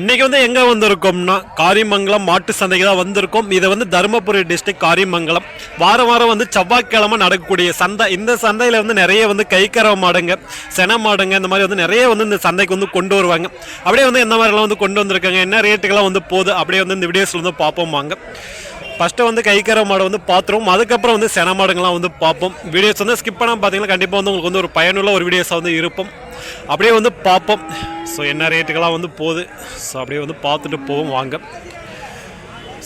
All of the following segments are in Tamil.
இன்னைக்கு வந்து எங்கே வந்திருக்கோம்னா காரிமங்கலம் மாட்டு சந்தைக்கு தான் வந்திருக்கோம். இது வந்து தருமபுரி டிஸ்ட்ரிக்ட் காரிமங்கலம். வாரம் வாரம் வந்து செவ்வாய்க்கிழமை நடக்கக்கூடிய சந்தை. இந்த சந்தையில் வந்து நிறைய வந்து கைக்கர மாடுங்க சென மாடுங்க இந்த மாதிரி வந்து நிறைய வந்து இந்த சந்தைக்கு வந்து கொண்டு வருவாங்க. அப்படியே வந்து எந்த மாதிரிலாம் வந்து கொண்டு வந்திருக்காங்க என்ன ரேட்டுக்கெல்லாம் வந்து போகுது அப்படியே வந்து இந்த வீடியோஸில் வந்து பார்ப்போம் வாங்க. ஃபஸ்ட்டு வந்து கைக்கர மாடை வந்து பார்த்துருவோம். அதுக்கப்புறம் வந்து சென மாடுங்கள்லாம் வந்து பார்ப்போம். வீடியோஸ் வந்து ஸ்கிப் பண்ணாமல் பார்த்தீங்கன்னா கண்டிப்பாக வந்து உங்களுக்கு வந்து ஒரு பயனுள்ள ஒரு வீடியோஸாக வந்து இருப்போம். அப்படியே வந்து பார்ப்போம். ஸோ என்ன ரேட்டுக்கெல்லாம் வந்து போகுது? ஸோ அப்படியே வந்து பார்த்துட்டு போவோம் வாங்க.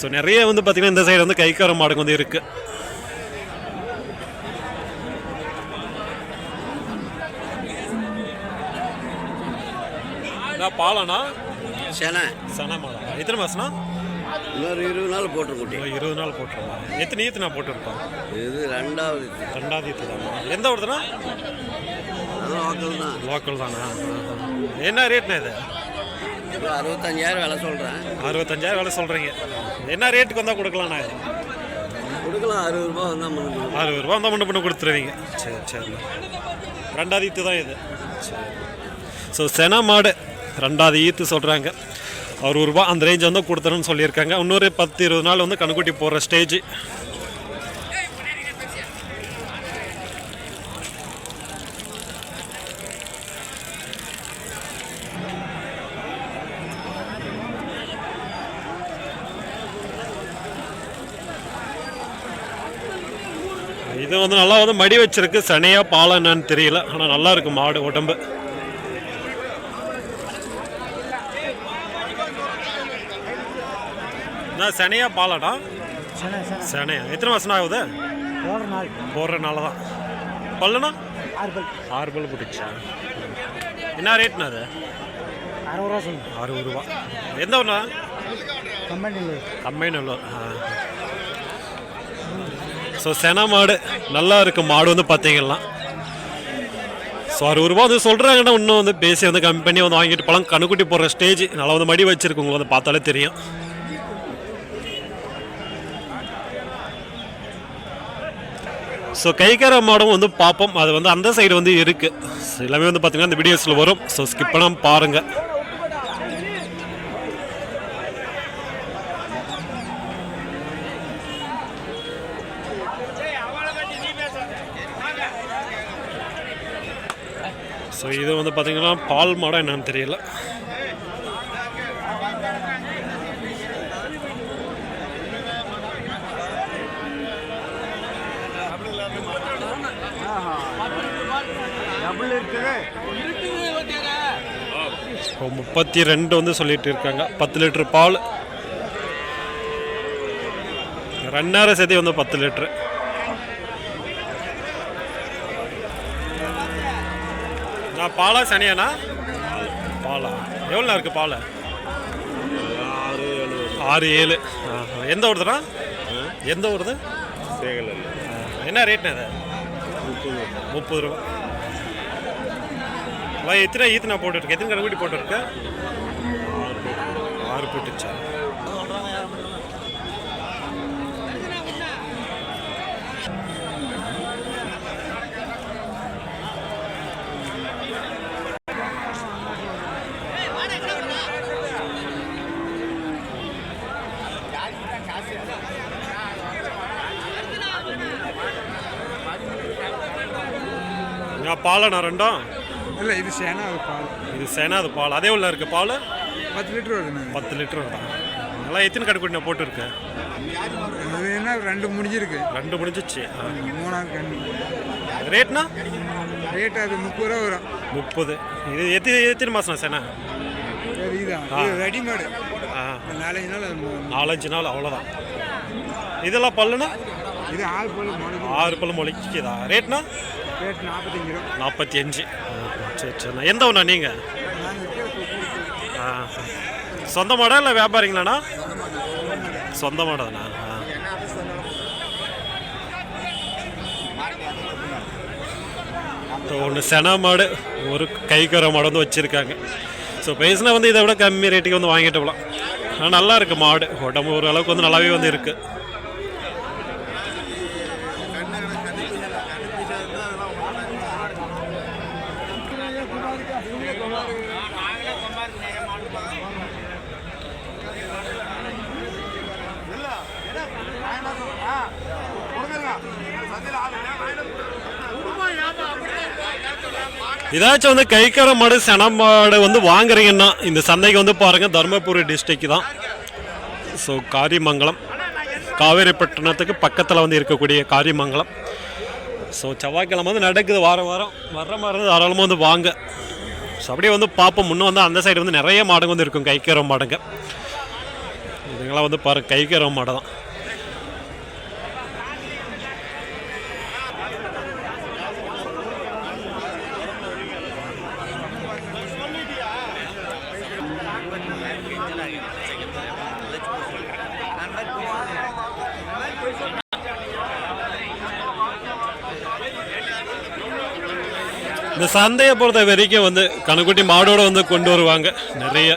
ஸோ நிறைய வந்து பார்த்திங்கன்னா இந்த சைடு வந்து கைக்கார மாடுங்க வந்து இருக்குது பாலனா செனை. சன மாடா. எத்தனை மாதம்னா இன்னொரு இருபது நாள் போட்டு குட்டி இருபது நாள் போட்டுருவோம் எத்தனை ஈத்து நான் போட்டுருப்பேன் இது ரெண்டாவது. ரெண்டாவது ஈத்து தானா? எந்த அது லோக்கல் தான் என்ன ரேட்னா இது? அறுபத்தஞ்சாயிரம் விலை சொல்கிறேன் அறுபத்தஞ்சாயிரம் வேலை சொல்கிறீங்க என்ன ரேட்டுக்கு வந்தால் கொடுக்கலாண்ணா கொடுக்கலாம் அறுபது ரூபா வந்தால் அறுபது ரூபா வந்தால் மட்டும் பண்ணி கொடுத்துருவீங்க. சரி சரி. ரெண்டாவது ஈத்து தான் இது. சரி. ஸோ சென மாடு ரெண்டாவது ஈத்து சொல்கிறாங்க அறுபது ரூபா அந்த ரேஞ்ச் வந்து கொடுத்துருன்னு சொல்லியிருக்காங்க. இன்னொரு பத்து இருபது நாள் வந்து கணுக்குட்டி போடுற ஸ்டேஜ் இது வந்து நல்லா வந்து மடி வச்சிருக்கு. சனையா பாலம் என்னன்னு தெரியல. ஆனால் நல்லா இருக்கு மாடு உடம்பு. நான் சனையா பாலடா. சனையா. எத்தனை மாசம் ஆகுது? போகிற நாள். தான். பல்லுனா ஆறு பல். போட்டுச்சா என்ன ரேட்னா அது? அறுபது ரூபா அறுபது ரூபா. எந்த ஊர்னா கம்பெனியில். கம்பைநல்லூர் ஸோ சென மாடு நல்லா இருக்கும் மாடு வந்து பார்த்தீங்கன்னா ஸோ அறுபது ரூபா வந்து சொல்கிறாங்கன்னா இன்னும் வந்து பேசி வந்து கம்மி பண்ணி வந்து வாங்கிட்டு போகலாம் கணுக்குட்டி போடுற ஸ்டேஜ் நல்லா வந்து மடி வச்சிருக்கு. உங்களுக்கு வந்து பார்த்தாலே தெரியும். ஸோ கைக்கார மாடும் வந்து பார்ப்போம். அது வந்து அந்த சைடு வந்து இருக்குது எல்லாமே வந்து பார்த்தீங்கன்னா இந்த வீடியோஸில் வரும். ஸோ ஸ்கிப் பண்ணாமல் பாருங்கள் ஸோ இது வந்து பார்த்தீங்கன்னா பால் மாடம் என்னன்னு தெரியல. இப்போ முப்பத்தி ரெண்டு வந்து சொல்லிட்டு இருக்காங்க. பத்து லிட்டர் பால். ரெண்டாயிரம் சேர்த்து வந்து பத்து லிட்டரு. பாலா சனியாண்ணா பாலா. எவ்வளோ இருக்கு பால்? ஆறு ஏழு. ஆ, எந்த ஊருதுண்ணா? எந்த ஊருது? ஆ, என்ன ரேட்ண்ணா இது? முப்பது ரூபா. வா எத்தனை ஈத்து நான் போட்டுருக்கேன் எத்தனை கணக்குட்டி போட்டுருக்கேன் ஆறு போட்டுச்சா. பாலண்ணா ரெண்டும் இல்லை இது சேனா அது பால். இது சேனா அது பால். அதே உள்ள இருக்கு பால்? பத்து லிட்டர் வருதுண்ணா பத்து லிட்டர் வருதா? நல்லா எத்தனை கணக்குட்டி நான் போட்டிருக்கேன் அது என்ன ரெண்டு முடிஞ்சிருக்கு. ரெண்டு முடிஞ்சிச்சு. மூணாவது கண்ணு ரேட்னா? ரேட் அது முப்பது ரூபா வரும். முப்பது. இது எத்தனை எத்தனை மாதம் சேனா? ரெடிமேடு. நாலஞ்சு நாள் நாலஞ்சு நாள் அவ்வளோதான் இதெல்லாம் பல்லுனா இது ஆள் போல் முளைக்கும் ஆறு பல்லு முளைக்குதா? ரேட்னா? ரேட் நாற்பத்தஞ்சு ரூபா. நாற்பத்தி அஞ்சு சரி. சரிண்ணா எந்த ஒன்றா நீங்கள் ஆ சொந்த மாடா இல்லை வியாபாரிங்களாண்ணா? சொந்த மாடாண்ணா? ஒன்று சென மாடு ஒரு கைக்கர மாடு வந்து வச்சுருக்காங்க. ஸோ பேசினா வந்து இதை விட கம்மி ரேட்டுக்கு வந்து வாங்கிட்டு போகலாம் ஆனால் நல்லா இருக்குது மாடு. உடம்பு ஓரளவுக்கு வந்து நல்லாவே வந்து இருக்குது ஏதாச்சும் வந்து கைக்கர மாடு சென மாடு வந்து வாங்குறீங்கன்னா இந்த சந்தைக்கு வந்து பாருங்கள் தருமபுரி டிஸ்ட்ரிக்ட் தான். ஸோ காரிமங்கலம். காவேரிப்பட்டினத்துக்கு பக்கத்தில் வந்து இருக்கக்கூடிய காரிமங்கலம். ஸோ செவ்வாய்க்கிழமை வந்து நடக்குது வாரம் வாரம். வர்ற மாதிரி இருந்து தாராளமாக வந்து வாங்க. ஸோ அப்படியே வந்து பார்ப்போம். முன்னே வந்து அந்த சைடு வந்து நிறைய மாடுங்க வந்து இருக்கும் கைக்கர மாடுங்க. இதுங்களாம் வந்து பாருங்கள் கைக்கர மாடு தான் இந்த சந்தையை பொறுத்த வரைக்கும் வந்து கணுக்குட்டி மாடோட வந்து கொண்டு வருவாங்க. நிறைய.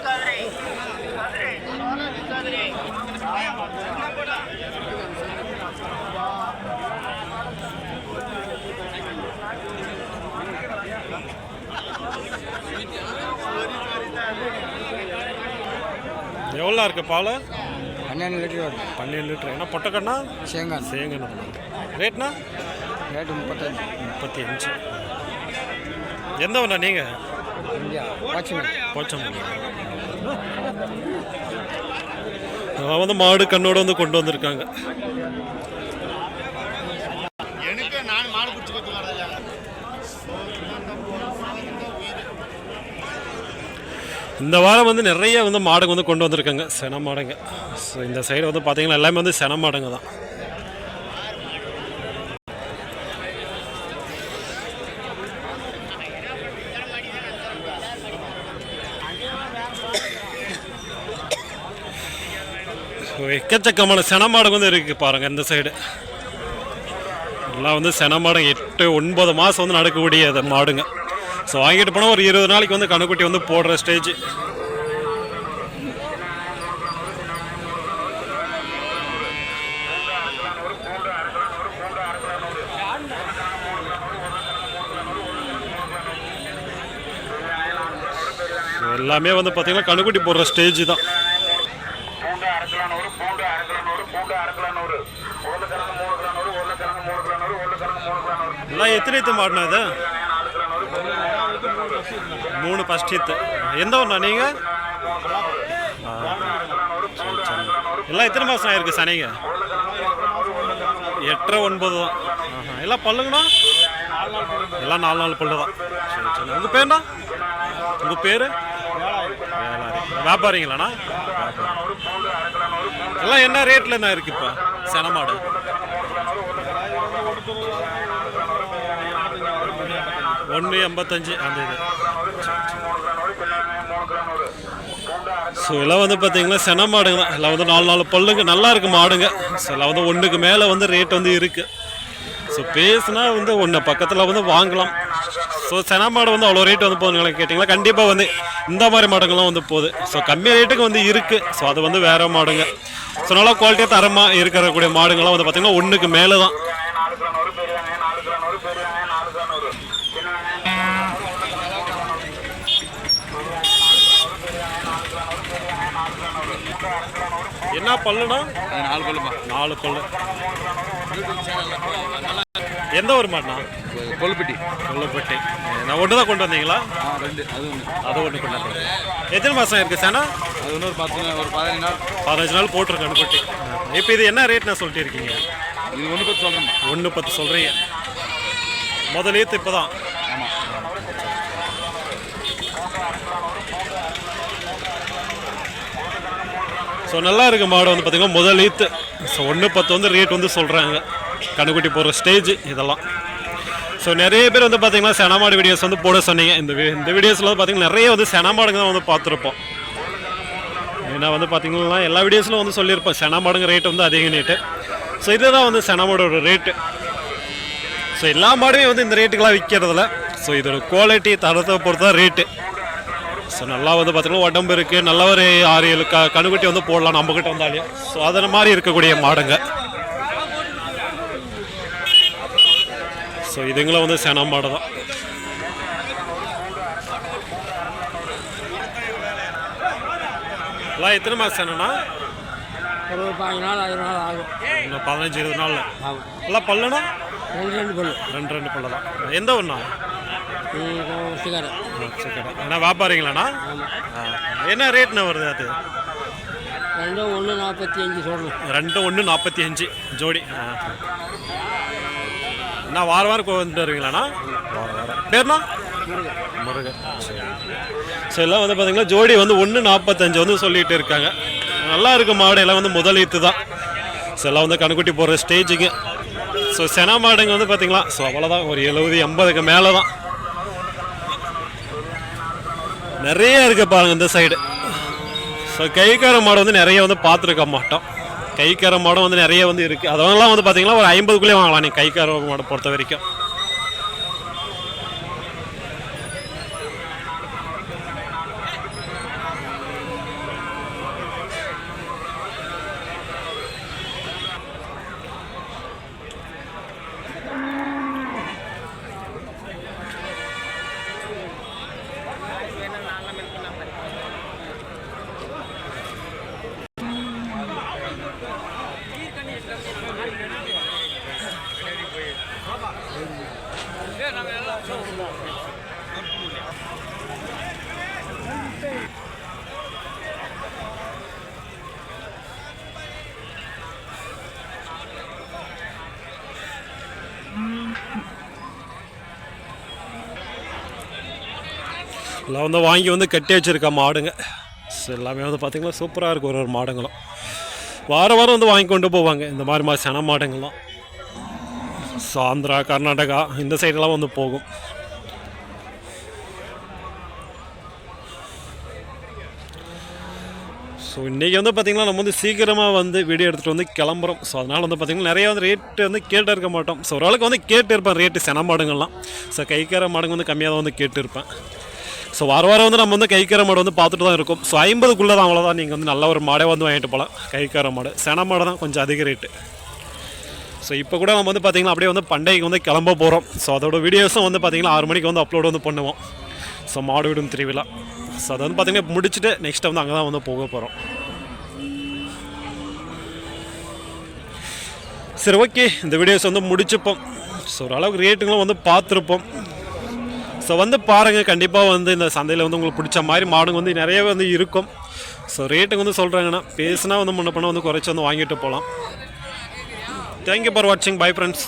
எவ்வளோ இருக்கு பால்? பன்னெண்டு லிட்டர் வருது. பன்னெண்டு லிட்டர். என்ன பொட்டக்கண்ணா சேங்கான் சேங்கண்ணா ரேட்னா? ரேட்டு முப்பத்தஞ்சு. முப்பத்தி அஞ்சு. எந்த ஒன்றா நீங்கள் அவன் வந்து மாடு கண்ணோட வந்து கொண்டு வந்திருக்காங்க. இந்த வாரம் வந்து நிறைய வந்து மாடுங்க வந்து கொண்டு வந்திருக்காங்க. சென மாடுங்க. ஸோ இந்த சைடு வந்து பார்த்தீங்கன்னா எல்லாமே வந்து சென மாடுங்க தான். எக்கச்சக்கமான செனமாடு வந்து இருக்கு பாருங்க இந்த சைடு எல்லாம் வந்து செனமாடு எட்டு ஒன்பது மாதம் வந்து நடக்கக்கூடிய அது மாடுங்க. ஸோ வாங்கிட்டு போனால் ஒரு இருபது நாளைக்கு வந்து கணுக்குட்டி வந்து போடுற ஸ்டேஜ் எல்லாமே வந்து பார்த்தீங்கன்னா கணுக்குட்டி போடுற ஸ்டேஜ் தான். கிலோ எத்தனை எத்து மாடினா இது மூணு ஃபஸ்ட் இத்து எந்த ஒன்றா நீங்கள் எல்லாம் எத்தனை மாதம் ஆயிருக்கு சனிங்க எட்டரை ஒன்பது தான். எல்லாம் பல்லுங்கண்ணா? எல்லாம் நாலு நாலு பல்லு தான். சரி சரி. உங்கள் பேர்ண்ணா? உங்கள் பேர்? வியாபாரிங்களாண்ணா? எல்லாம் என்ன ரேட்டில் என்ன இருக்குது இப்போ? செனமாடு ஒன்று எண்பத்தஞ்சு அந்த இது. ஸோ எல்லாம் வந்து பார்த்தீங்கன்னா சென மாடுங்க. தான் எல்லாம் வந்து நாலு நாலு பல்லுங்க. நல்லா இருக்கு மாடுங்க. ஸோ எல்லாம் வந்து ஒன்றுக்கு மேலே வந்து ரேட் வந்து இருக்கு. ஸோ பேசுனா வந்து ஒன்று பக்கத்தில் வந்து வாங்கலாம். ஸோ சென மாடு வந்து அவ்வளோ ரேட் வந்து போகுதுங்களா கேட்டிங்களா கண்டிப்பாக வந்து இந்த மாதிரி மாடுங்கள்லாம் வந்து போகுது. ஸோ கம்மி ரேட்டுக்கு வந்து இருக்குது ஸோ அது வந்து வேற மாடுங்க. ஸோ நல்லா குவாலிட்டியாக தரமாக இருக்கக்கூடிய மாடுங்கள்லாம் வந்து பார்த்தீங்கன்னா ஒன்றுக்கு மேலே தான் பல்லுனா நாலு கொள்ளுப்பா நாலு பல்லு. எந்த ஒரு மாடுனா கொல்லுப்பட்டி கொல்லப்பட்டி நான் ஒன்று தான் கொண்டு வந்தீங்களா? ரெண்டு. அது ஒன்று அது ஒன்று கொண்டு வந்தீங்க. எத்தனை மாதம் இருக்குது சேனா அது ஒன்று ஒரு பத்து ஒரு பதினஞ்சு நாள். பதினஞ்சு நாள் போட்டிருக்கேன் அனுப்பிட்டு. இப்போ இது என்ன ரேட் நான் சொல்லிட்டு இருக்கீங்க? இது ஒன்று பத்து சொல்கிறேன் ஒன்று பத்து சொல்கிறீங்க முதல் ஏத்து இப்போ தான் ஸோ நல்லா இருக்கு மாடு வந்து பார்த்தீங்கன்னா முதல் ஈத்து ஸோ ஒன்று பத்து வந்து ரேட் வந்து சொல்கிறாங்க கண்ணுக்குட்டி போடுற ஸ்டேஜ் இதெல்லாம். ஸோ நிறைய பேர் வந்து பார்த்திங்கன்னா செனமாடு வீடியோஸ் வந்து போட சொன்னீங்க. இந்த இந்த வீடியோஸில் வந்து பார்த்திங்கன்னா நிறைய வந்து செனமாடுங்க தான் வந்து பார்த்துருப்போம். ஏன்னா வந்து பார்த்திங்கன்னா எல்லா வீடியோஸ்லையும் வந்து சொல்லியிருப்போம். செனமாடுங்க ரேட் வந்து அதிக ரேட்டு ஸோ இதுதான் வந்து செனமாடோட ரேட்டு ஸோ எல்லா மாடுமே வந்து இந்த ரேட்டுக்கெல்லாம் விற்கிறதில்ல ஸோ இதோட குவாலிட்டி தரத்தை பொறுத்து தான் ரேட்டு ஸோ நல்லா வந்து பார்த்தீங்கன்னா உடம்பு இருக்குது நல்ல ஒரு ஆறு ஏழு க கணுக்குட்டி வந்து போடலாம் நம்மக்கிட்ட வந்தாலே. ஸோ அதன மாதிரி இருக்கக்கூடிய மாடுங்க. ஸோ இதுங்களும் வந்து சென மாடு தான். எல்லாம் எத்தனை மாதம் செனனா ஒரு பதினஞ்சு நாள் ஐదు நாள் ஆகும். இன்னும் பதினஞ்சு இருபது நாள் ஆகும் எல்லாம் பல்லுனா ரெண்டு ரெண்டு பல்லு. ரெண்டு ரெண்டு பல்லு தான். எந்த ஒன்றா சிகாரம் வியாபாரிங்களாண்ணா. என்ன ரேட்ண்ணா வருது அது? ரெண்டும் ஒன்று நாற்பத்தி அஞ்சு சொல்கிறேன் ரெண்டு ஒன்று நாற்பத்தி அஞ்சு. ஜோடி. ஆ. அண்ணா வாரம் வாரம் கொண்டு வருவீங்களாண்ணா? வாரம் வாரம். பேர்ண்ணா? முருகன். சரி ஸோ எல்லாம் வந்து பார்த்தீங்கன்னா ஜோடி வந்து ஒன்று நாற்பத்தஞ்சு வந்து சொல்லிட்டு இருக்காங்க. நல்லா இருக்கு மாடு எல்லாம் வந்து முதலீத்து தான். ஸோ எல்லாம் வந்து கணுக்குட்டி போடுற ஸ்டேஜுக்கு ஸோ சென மாடுங்க வந்து பார்த்தீங்களா ஸோ அவ்வளோதான் ஒரு எழுபது எண்பதுக்கு மேலே தான் நிறைய இருக்கு பாருங்க இந்த சைடு ஸோ கைக்கார மாடு வந்து நிறைய வந்து பார்த்துருக்க மாட்டோம். கைக்கார மாடும் வந்து நிறைய வந்து இருக்குது அதெல்லாம் வந்து பார்த்தீங்கன்னா ஒரு ஐம்பதுக்குள்ளே வாங்கலாம். நீ கைக்கார மாடை பொறுத்த வரைக்கும். எல்லாம் வந்து வாங்கி வந்து கட்டி வச்சுருக்க மாடுங்க. ஸோ எல்லாமே வந்து பார்த்திங்கன்னா சூப்பராக இருக்கும் ஒரு ஒரு மாடுங்களும். வாரம் வாரம் வந்து வாங்கி கொண்டு போவாங்க. இந்த மாதிரி மாதிரி சன மாடுங்கள்லாம். ஸோ ஆந்திரா கர்நாடகா இந்த சைடெல்லாம் வந்து போகும். ஸோ இன்றைக்கி வந்து பார்த்திங்கன்னா நம்ம வந்து சீக்கிரமாக வந்து வீடியோ எடுத்துகிட்டு வந்து கிளம்புறோம். ஸோ அதனால் வந்து பார்த்திங்கன்னா நிறைய வந்து ரேட்டு வந்து கேட்டு இருக்க மாட்டோம். ஸோ ஓரளவுக்கு வந்து கேட்டு இருப்பேன் ரேட்டு சென மாடுங்கள்லாம். ஸோ கைக்கார மாடுங்க வந்து கம்மியாக தான் வந்து கேட்டு இருப்பேன். ஸோ வார வாரம் வந்து நம்ம வந்து கைக்கார மாடு வந்து பார்த்துட்டு தான் இருக்கோம். ஸோ ஐம்பதுக்குள்ளே தான் அவ்வளோதான் நீங்கள் வந்து நல்ல ஒரு மாடே வந்து வாங்கிட்டு போகலாம் கைக்கார மாடு. சென மாடு தான் கொஞ்சம் அதிக ரேட்டு ஸோ இப்போ கூட நம்ம வந்து பார்த்திங்கன்னா அப்படியே வந்து பண்டைக்கு வந்து கிளம்ப போகிறோம் ஸோ அதோட வீடியோஸும் வந்து பார்த்திங்கன்னா ஆறு மணிக்கு வந்து அப்லோடு வந்து பண்ணுவோம். ஸோ மாடு விடும் திருவிழா. ஸோ அதை வந்து பார்த்திங்கன்னா முடிச்சுட்டு நெக்ஸ்ட் வந்து அங்கே தான் வந்து போக போகிறோம் சரி ஓகே இந்த வீடியோஸ் வந்து முடிச்சுப்போம். ஸோ ஓரளவுக்கு ரேட்டுங்களும் வந்து பார்த்துருப்போம். ஸோ வந்து பாருங்கள் கண்டிப்பாக வந்து இந்த சந்தையில் வந்து உங்களுக்கு பிடிச்ச மாதிரி மாடுங்க வந்து நிறையவே வந்து இருக்கும். ஸோ ரேட்டுக்கு வந்து சொல்கிறாங்கன்னா பேசுனா வந்து முன்ன பண்ண வந்து குறைச்சி வந்து வாங்கிட்டு போகலாம் தேங்க்யூ ஃபார் வாட்சிங் பை ஃப்ரெண்ட்ஸ்